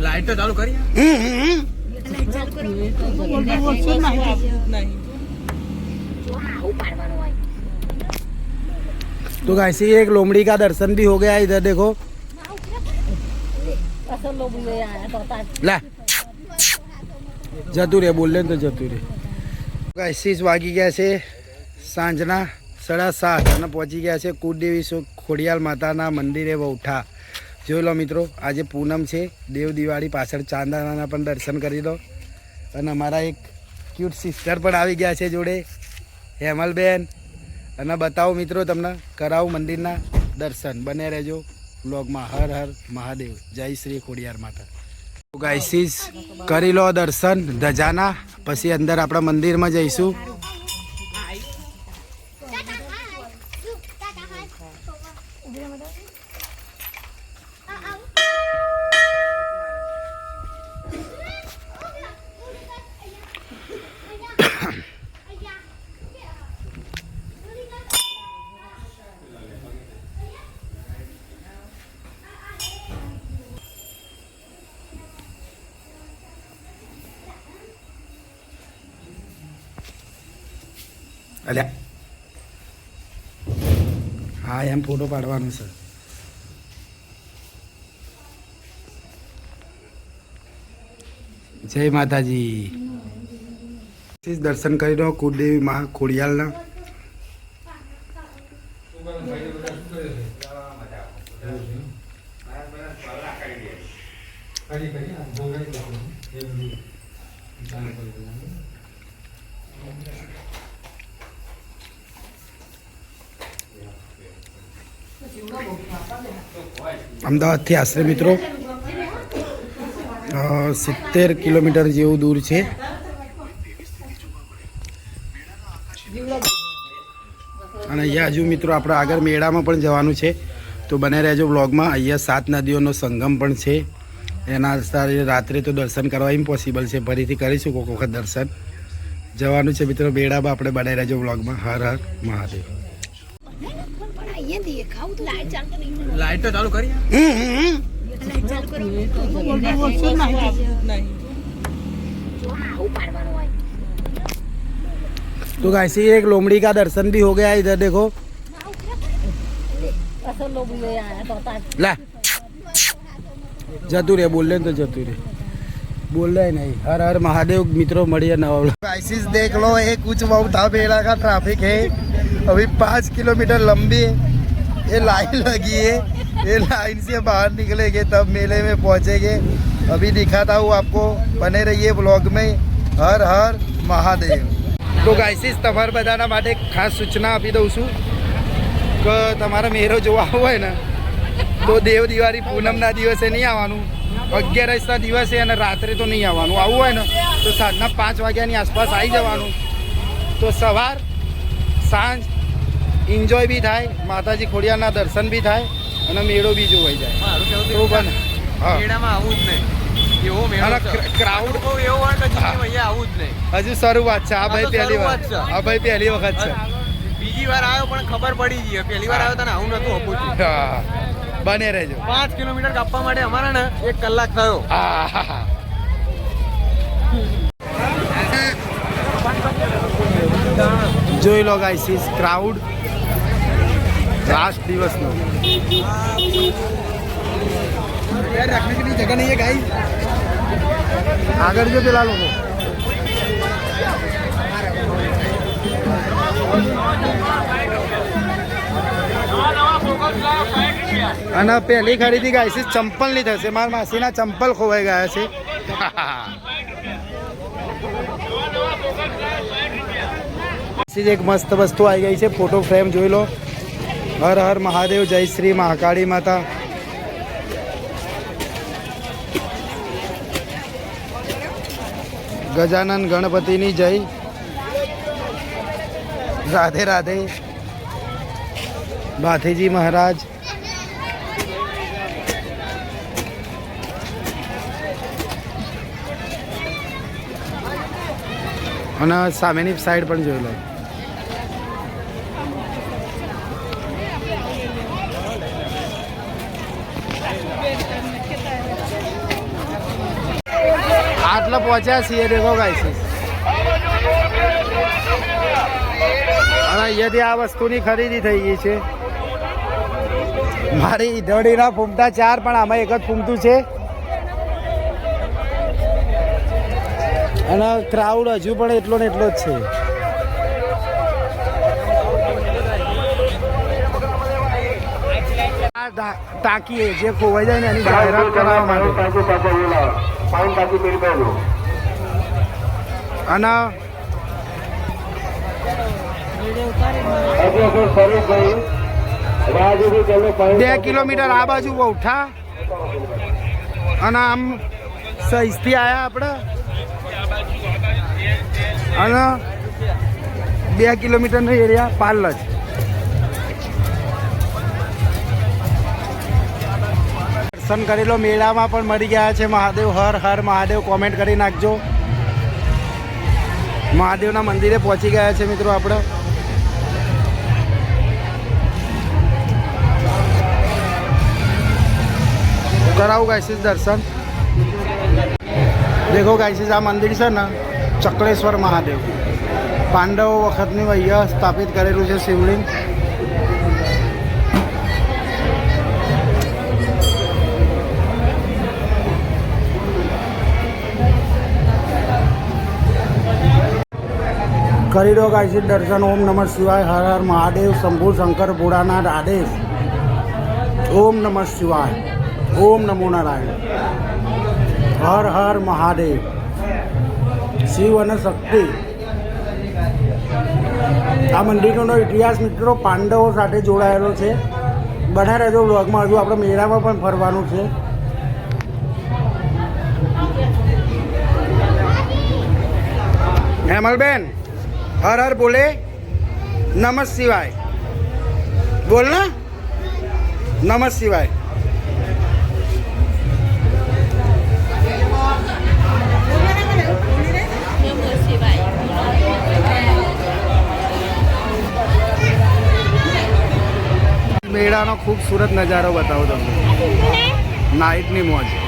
Light તો ચાલુ કરી तो गाइस ये एक लोमड़ी का दर्शन भी हो गया इधर देखो ला જતું રે બોલે ને તો જતું રે ગાઈસીસ વાગી ગયા છે સાંજના સાડા સાત અને પહોંચી ગયા છે કુળદેવી સો ખોડિયાલ માતાના મંદિરે વૌઠા જોઈ લો મિત્રો, આજે પૂનમ છે, દેવ દિવાળી પાછળ ચાંદાના પણ દર્શન કરી દો અને અમારા એક ક્યુટ સિસ્ટર પણ આવી ગયા છે જોડે, હેમલબેન. અને બતાવો મિત્રો તમને, કરાવું મંદિરના દર્શન. બને રહેજો બ્લોગમાં હર હર મહાદેવ. જય શ્રી ખોડિયાર માતા. ગાઈસીસ કરી લો દર્શન, ધજાના. પછી અંદર આપણા મંદિરમાં જઈશું. અલ્યા હા એમ ફોટો પાડવાનો છે જય માતાજી દર્શન કરી દો કુળદેવી મહા ખોડિયાલના અમદાવાદથી આશરે મિત્રો. સિત્તેર કિલોમીટર જેવું દૂર છે. અને અહીંયા હજુ મિત્રો આપણે આગળ મેળામાં પણ જવાનું છે. તો બને રહેજો બ્લોગમાં અહીંયા સાત નદીઓનો સંગમ પણ છે. એના સારી રાત્રે તો દર્શન કરવા ઇમ્પોસિબલ છે. ફરીથી કરીશું કોઈક વખત દર્શન. જવાનું છે મિત્રો. મેળામાં આપણે બનાવી રહેજો બ્લોગમાં હર હર મહાદેવ. લાઈટ તો ચાલુ કરી तो गाइस ये एक लोमड़ी का दर्शन भी हो गया इधर देखो ला જતું રે બોલે ને તો જતું રે बोल रहे नहीं हर हर महादेव मित्रों मड़िए नवा गाइसिस देख लो ये कुछ था बेड़ा का ट्रैफिक है अभी पाँच किलोमीटर लंबी ये लाइन लगी है ये लाइन से बाहर निकलेंगे तब मेले में पहुंचेंगे अभी दिखाता हूँ आपको बने रहिए ब्लॉग में હર હર મહાદેવ તો ગાઈસીસ તમારા બધાના માટે એક ખાસ સૂચના આપી દઉં છું કે તમારે મેરો જોવા હોય ને તો દેવ દિવાળી પૂનમના દિવસે નહીં આવવાનું અગિયારસના દિવસે અને રાત્રે તો નહીં આવવાનું આવવું હોય ને તો સાંજના પાંચ વાગ્યાની આસપાસ આવી જવાનું તો સવાર સાંજ એન્જોય બી થાય માતાજી ખોડિયાના દર્શન બી થાય અને મેળો બી જોવાઈ જાય. મારું કેવું તો બને હા. મેળામાં આવું જ નહીં. એવો મેળો અને છે. ક્રાઉડ બહુ એવું હોય ને કે હા. અહીંયા આવું જ નહીં. હજુ શરૂઆત છે. આ ભાઈ પહેલી વાર શરૂઆત આ ભાઈ પહેલી વખત છે. બીજી વાર આવ્યો પણ ખબર પડી ગઈ. પહેલી વાર આવ્યો તને આવું નતું અપૂછું હા. બને રહેજો. પાંચ કિલોમીટર કાપવા માટે અમારે ને એક કલાક થયો. આહાહા. જોઈ લો ગાઈસીસ ક્રાઉડ લાસ્ટ દિવસનો. આગળ જો પેલા લોકો. અને પહેલી ખરીદી ચંપલ ચંપલની થશે. મારા માસીના ચંપલ ખોવાઈ ગયા છે. એક મસ્ત વસ્તુ આવી ગઈ છે ફોટો ફ્રેમ જોઈ લો. હર હર મહાદેવ, જય શ્રી મહાકાળી માતા. ગજાનન ગણપતિની જય. રાધે રાધે. ભાથીજી મહારાજ. અને સામેની સાઈડ પણ જોઈ લો. આટલા પહોંચ્યા છીએ દેખો ગાઈસીસ અને અહીંયાથી આ વસ્તુની ખરીદી થઈ ગઈ છે. મારી ઈધડીના ફૂમતા ચાર, પણ આમાં એક જ ફૂમતું છે. અને ક્રાઉડ હજુ પણ એટલો ને એટલો જ છે. આ ટાંકી જે ખોવાઈ જાય ને એની જાહેરાત કરવા માટે. અને બે કિલોમીટર આ બાજુ વૌઠા અને આમ સહીથી આવ્યા આપણે. અને બે કિલોમીટરનો એરિયા પાર્લજ દર્શન કરી લો. મેળામાં પણ મળી ગયા છે મહાદેવ. હર હર મહાદેવ. કોમેન્ટ કરી નાખજો. મહાદેવના મંદિરે પહોંચી ગયા છે મિત્રો આપણે. કરાવું ગાયસીસ દર્શન. દેખો ગાયસીસ આ મંદિર છે ને, ચકલેશ્વર મહાદેવ. પાંડવો વખતની અહીંયા સ્થાપિત કરેલું છે શિવલિંગ. કરી દો છે દર્શન ઓમ નમઃ શિવાય, હર હર મહાદેવ, શંભુ શંકર ભોળાનાથ આદેશ. ઓમ નમઃ શિવાય, ઓમ નમો નારાયણ. હર હર મહાદેવ. શિવ અને શક્તિ. આ મંદિરનો ઇતિહાસ મિત્રો પાંડવો સાથે જોડાયેલો છે. બના રહેજો વ્લોગમાં હજુ આપણે મેળામાં પણ ફરવાનું છે. હેમલબેન. હર હર બોલે. નમઃ શિવાય. બોલ ને. નમઃ શિવાય. મેળાનો ખૂબસૂરત નજારો બતાવો તમને. નાઇટની મોજ.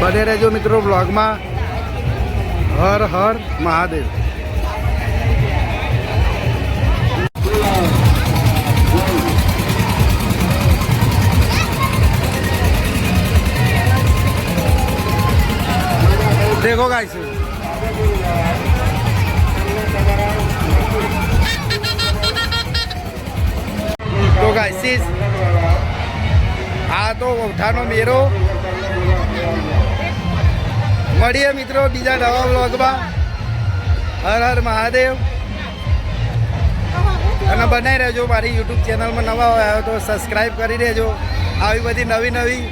બને રહેજો મિત્રો બ્લોગમાં હર હર મહાદેવ देखो गाइस તો ગાઈસીસ આ તો વૌઠાનો મેરો મળીએ મિત્રો બીજા નવા બ્લોગમાં હર હર મહાદેવ. અને બનાવી રહેજો મારી યુટ્યુબ ચેનલમાં નવા આવ્યો તો સબસ્ક્રાઈબ કરી દેજો. આવી બધી નવી નવી,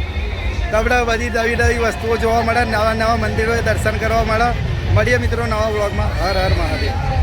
તમને બધી નવી નવી વસ્તુઓ જોવા મળે, નવા નવા મંદિરોએ દર્શન કરવા મળે. મળીએ મિત્રો નવા બ્લોગમાં હર હર મહાદેવ.